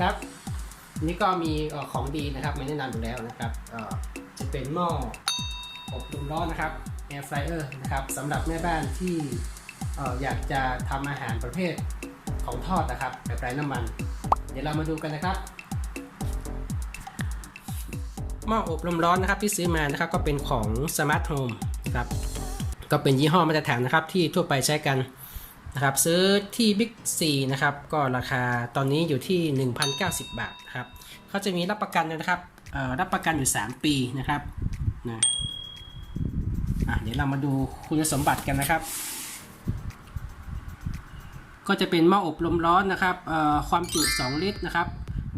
ก็มีเอ่อของดีนะครับไม่แนะนำอยู่แล้วนะครับเอ่อจะเป็นหม้ออบลมร้อนนะครับ air fryer นะครับสำหรับแม่บ้านที่เอ่ออยากจะทำอาหารประเภทของทอดนะครับแบบไร้น้ำมัน เดี๋ยวเรามาดูกันนะครับหม้ออบลมร้อนนะครับที่ซื้อมานะครับก็เป็นของ Smart Home นะครับก็เป็นยี่ห้อมาตรฐานนะครับที่ทั่วไปใช้กัน นะครับซื้อที่ Big C นะครับก็ราคาตอนนี้อยู่ที่ 1,090 บาทนะครับเขาจะมีรับประกันนะครับรับประกันอยู่ 3 ปีนะครับนะเดี๋ยวเรามาดูคุณสมบัติกันนะครับ ก็จะเป็นหม้ออบลมร้อนนะครับความจุ 2 ลิตรนะครับ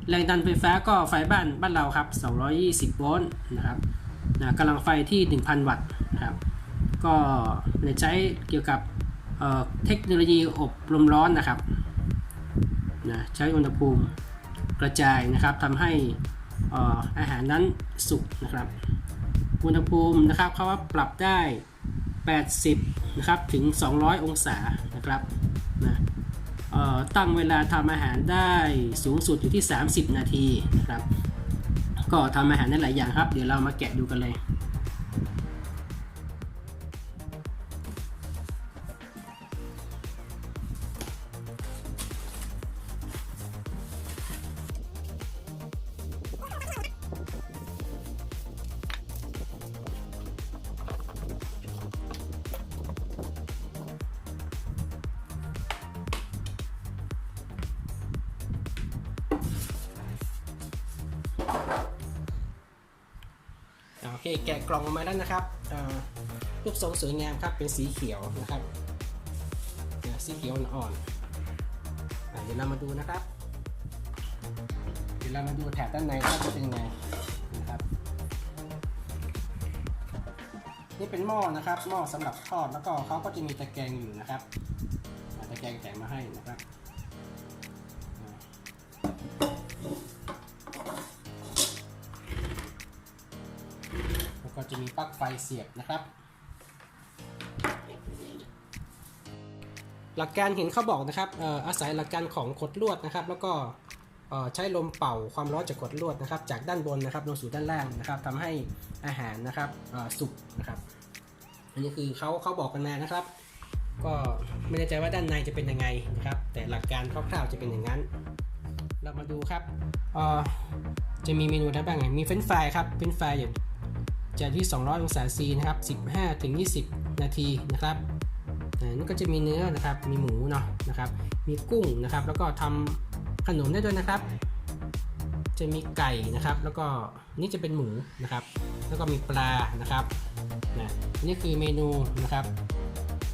แรงดันไฟฟ้าก็ไฟบ้านบ้านเราครับ 220 โวลต์นะครับนะกำลังไฟที่ 1,000 วัตต์นะครับ ก็จะใช้เกี่ยวกับ เทคโนโลยีอบลมร้อนนะครับนะใช้อุณหภูมิกระจายนะครับทำให้อาหารนั้นสุกนะครับ อุณหภูมินะครับเขาว่าปรับได้ 80นะครับถึง 200 องศานะครับนะตั้งเวลาทำอาหารได้สูงสุดอยู่ที่ 30 นาทีนะครับ ก็ทำอาหารได้หลายอย่างครับ เดี๋ยวเรามาแกะดูกันเลย เคแกะกล่องออกมาแล้วนะครับเอ่อรูปทรงสวยงามครับเป็นสีเขียวนะครับสีเขียวอ่อนๆเดี๋ยวเรามาดูนะครับ เดี๋ยวเรามาดูแถบด้านในว่าจะเป็นยังไงนะครับนี่เป็นหม้อนะครับหม้อสำหรับทอดแล้วก็เขาก็จะมีตะแกรงอยู่นะครับตะแกรงแถมมาให้นะครับ จะมีปลั๊กไฟเสียบนะครับ หลักการเห็นเขาบอกนะครับอออาศัยหลักการของขดลวดนะครับ แล้วก็ใช้ลมเป่าความร้อนจากขดลวดนะครับ จากด้านบนนะครับลงสู่ด้านล่างนะครับทำให้อาหารนะครับสุกนะครับ อันนี้คือเขาเขาบอกกันมานะครับ ก็ไม่แน่ใจว่าด้านในจะเป็นยังไงนะครับ แต่หลักการคร่าวๆจะเป็นอย่างนั้น เรามาดูครับจะมีเมนูอะไรบ้างมีเฟรนฟรายครับเฟรนฟรายอย่าง จะที่ 200 องศาซีนะครับ 15ถึง20 นาทีนะครับนี่ก็จะมีเนื้อนะครับ มีหมูเนาะนะครับ มีกุ้งนะครับ แล้วก็ทำขนมได้ด้วยนะครับ จะมีไก่นะครับ แล้วก็นี่จะเป็นหมูนะครับ แล้วก็มีปลานะครับนะนี่คือเมนูนะครับ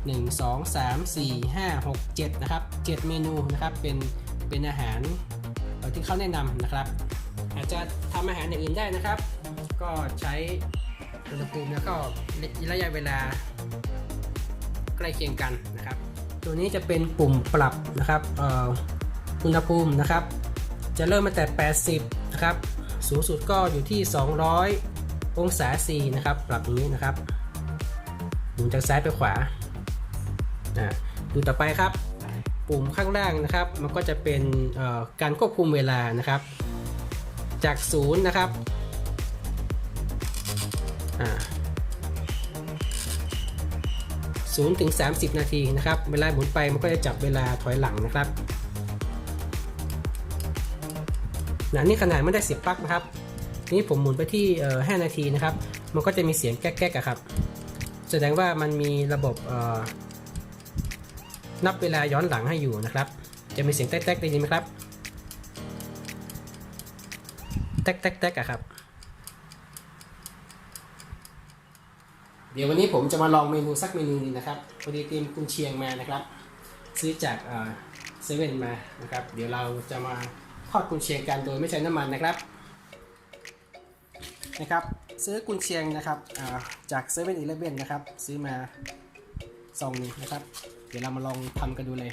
1 2 3 4 5 6 7 นะครับ 7 เมนูนะครับ เป็นเป็นอาหารที่เขาแนะนำนะครับ อาจจะทำอาหารอย่างอื่นได้นะครับ ก็ใช้ อุณหภูมิแล้วก็ระยะเวลา ใกล้เคียงกันนะครับ ตัวนี้จะเป็นปุ่มปรับนะครับอุณหภูมินะครับ จะเริ่มมาแต่ 80 นะครับ สูงสุดก็อยู่ที่ 200 องศาซีนะครับ ปรับอย่างนี้นะครับหมุนจากซ้ายไปขวาดูต่อไปครับ ปุ่มข้างล่างนะครับ มันก็จะเป็นการควบคุมเวลานะครับ จากศูนย์นะครับ ศูนย์ถึง 30 นาทีนะครับ เวลาหมุนไปมันก็จะจับเวลาถอยหลังนะครับนะนี่ขนาดไม่ได้เสียบปลั๊กนะครับ นี่ผมหมุนไปที่5นาทีนะครับ มันก็จะมีเสียงแก๊กๆครับ แสดงว่ามันมีระบบนับเวลาย้อนหลังให้อยู่นะครับ จะมีเสียงแต๊กๆได้ยินไหมครับ แต๊กแต๊กแต๊กอะครับ เดี๋ยววันนี้ผมจะมาลองเมนูสักเมนูหนึงนะครับพอดีเตรียมกุนเชียงมานะครับ ซื้อจากเซเว่นมานะครับ เดี๋ยวเราจะมาทอดกุนเชียงกันโดยไม่ใช้น้ำมันนะครับนะครับ ซื้อกุนเชียงนะครับจากเซเว่นอีเลฟเว่นนะครับ ซื้อมาซองนึงนะครับ เดี๋ยวเรามาลองทำกันดูเลย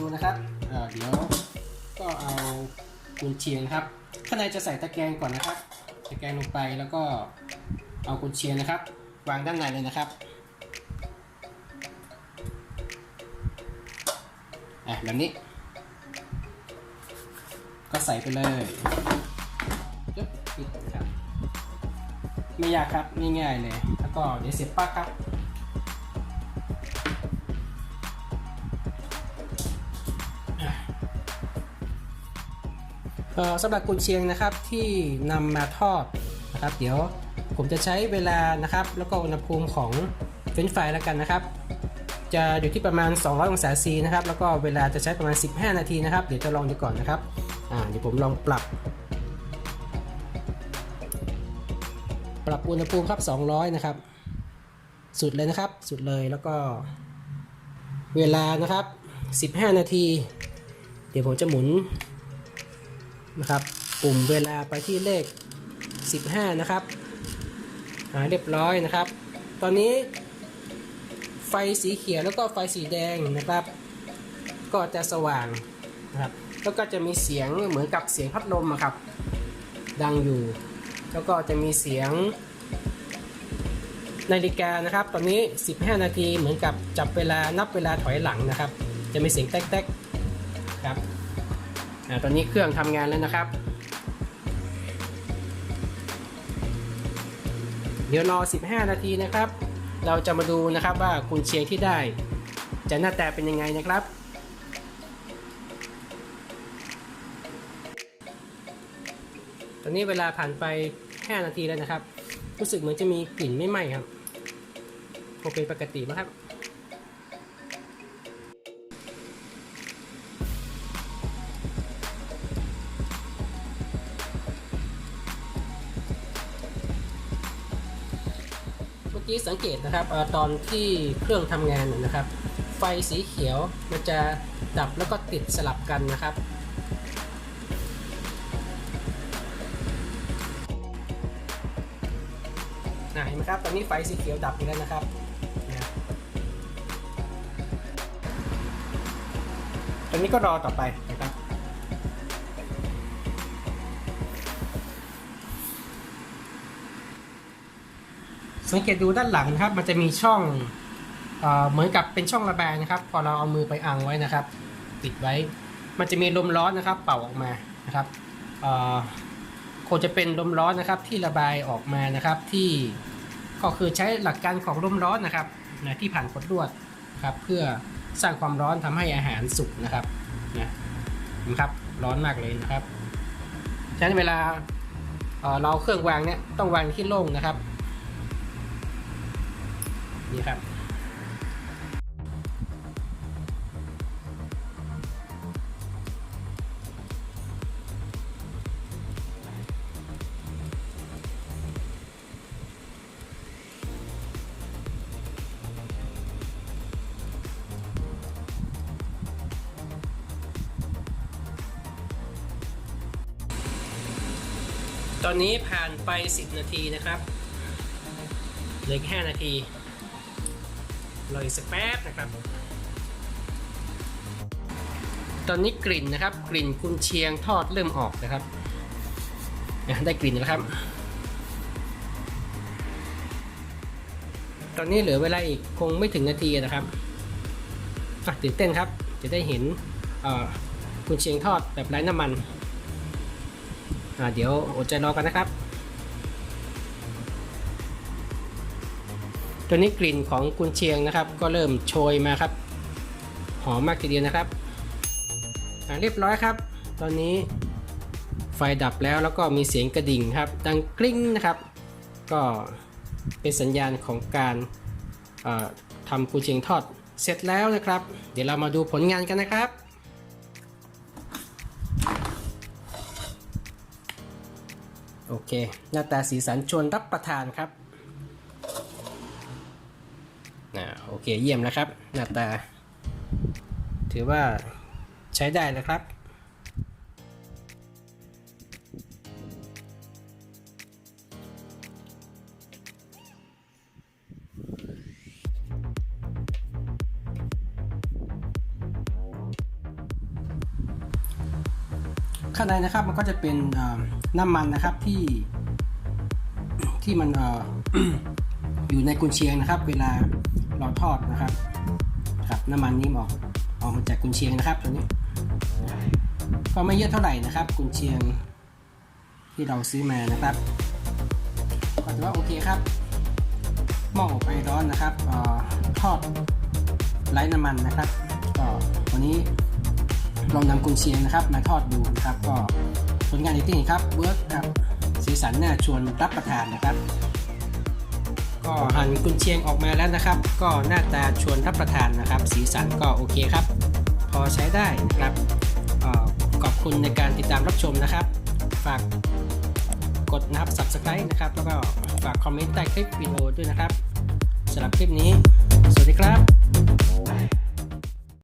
ดูนะครับเเดี๋ยวก็เอากุนเชียงครับข้างในจะใส่ตะแกรงก่อนนะครับ ตะแกรงลงไปแล้วก็เอากุนเชียงนะครับ วางด้านในเลยนะครับอะแบบนี้ ก็ใส่ไปเลยปิดครับไม่ยากครับง่ายๆเลย แล้วก็เดี๋ยวเสียบปลั๊กครับ สำหรับกุนเชียงนะครับที่นำมาทอดนะครับ เดี๋ยวผมจะใช้เวลานะครับ แล้วก็อุณหภูมิของเฟรนช์ฟรายแล้วกันนะครับ จะอยู่ที่ประมาณ 200 องศาซีนะครับ แล้วก็เวลาจะใช้ประมาณ 15 นาทีนะครับ เดี๋ยวจะลองดูก่อนนะครับเดี๋ยวผมลองปรับ ปรับอุณหภูมิครับ 200 นะครับ สุดเลยนะครับ สุดเลยแล้วก็เวลานะครับ 15 นาที เดี๋ยวผมจะหมุน นะครับปุ่มเวลาไปที่เลข 15 นะครับอ่าเรียบร้อยนะครับ ตอนนี้ไฟสีเขียวแล้วก็ไฟสีแดงนะครับ ก็จะสว่างนะครับแล้วก็จะมีเสียงเหมือนกับเสียงพัดลมอะครับ ดังอยู่ แล้วก็จะมีเสียงนาฬิกานะครับ ตอนนี้ 15 นาทีเหมือนกับจับเวลานับเวลาถอยหลังนะครับ จะมีเสียงแต๊กๆครับ อ่าตอนนี้เครื่องทำงานแล้วนะครับ เดี๋ยวรอ 15 นาทีนะครับ เราจะมาดูนะครับว่ากุนเชียงที่ได้ จะหน้าตาเป็นยังไงนะครับตอนนี้เวลาผ่านไป 5 นาทีแล้วนะครับ รู้สึกเหมือนจะมีกลิ่นไม่ไหม้ครับ โอเคปกติไหมครับ กี้สังเกตนะครับอตอนที่เครื่องทำงานนะครับ ไฟสีเขียวมันจะดับแล้วก็ติดสลับกันนะครับ เห็นไหมครับ ตอนนี้ไฟสีเขียวดับไปแล้วนะครับตอนนี้ก็รอต่อไปนะครับ สังเกตดูด้านหลังนะครับ มันจะมีช่องเอเหมือนกับเป็นช่องระบายนะครับ พอเราเอามือไปอังไว้นะครับ ปิดไว้ มันจะมีลมร้อนนะครับ เป่าออกมานะครับเอ่อคงจะเป็นลมร้อนนะครับ ที่ระบายออกมานะครับ ที่ก็คือใช้หลักการของลมร้อนนะครับนะที่ผ่านกดลวดครับ เพื่อสร้างความร้อนทำให้อาหารสุกนะครับนะนะครับร้อนมากเลยนะครับฉะนั้นเวลาเเราเอาเครื่องวางเนี่ยต้องวางที่โล่งนะครับ นี่ครับตอนนี้ผ่านไป 10 นาทีนะครับเหลืออีก5นาที รออีกสักแป๊บนะครับ ตอนนี้กลิ่นนะครับ กลิ่นกุนเชียงทอดเริ่มออกนะครับ ได้กลิ่นแล้วครับ ตอนนี้เหลือเวลาอีกคงไม่ถึงนาทีนะครับตื่นเต้นครับ จะได้เห็นกุนเชียงทอดแบบไร้น้ำมันเดี๋ยวอดใจรอกันนะครับ ตัวนี้กลิ่นของกุนเชียงนะครับ ก็เริ่มโชยมาครับ หอมมากทีเดียวนะครับเรียบร้อยครับ ตอนนี้ไฟดับแล้วแล้วก็มีเสียงกระดิ่งครับ ดังกริ้งนะครับ ก็เป็นสัญญาณของการทำกุนเชียงทอดเสร็จแล้วนะครับ เดี๋ยวเรามาดูผลงานกันนะครับโอเค หน้าตาสีสันชวนรับประทานครับ เยี่ยมนะครับ หน้าตา ถือว่าใช้ได้นะครับข้างในนะครับมันก็จะเป็นน้ำมันนะครับที่ที่มันออยู่ในกุญเชียงนะครับ เวลา เราทอดนะครับครับน้ำมันนี้ออกออกมาจากกุนเชียงนะครับตัวนี้ ก็ไม่เยอะเท่าไหร่นะครับ กุนเชียงที่เราซื้อมานะครับก็ถือว่าโอเคครับหม้ออบไอร้อนนะครับออทอดไร้น้ำมันนะครับก็วันนี้ลองนำกุนเชียงนะครับ มาทอดดูนะครับ ก็ผลงานอีกที่เห็นครับเวิร์กครับสีสันน่าชวนรับประทานนะครับ ก็หั่นกุนเชียงออกมาแล้วนะครับ ก็หน้าตาชวนรับประทานนะครับ สีสันก็โอเคครับ พอใช้ได้นะครับออขอบคุณในการติดตามรับชมนะครับ ฝากกดนะครับ subscribe นะครับ แล้วก็ฝากคอมเมนต์ใต้คลิปวิดีโอด้วยนะครับสำหรับคลิปนี้ สวัสดีครับ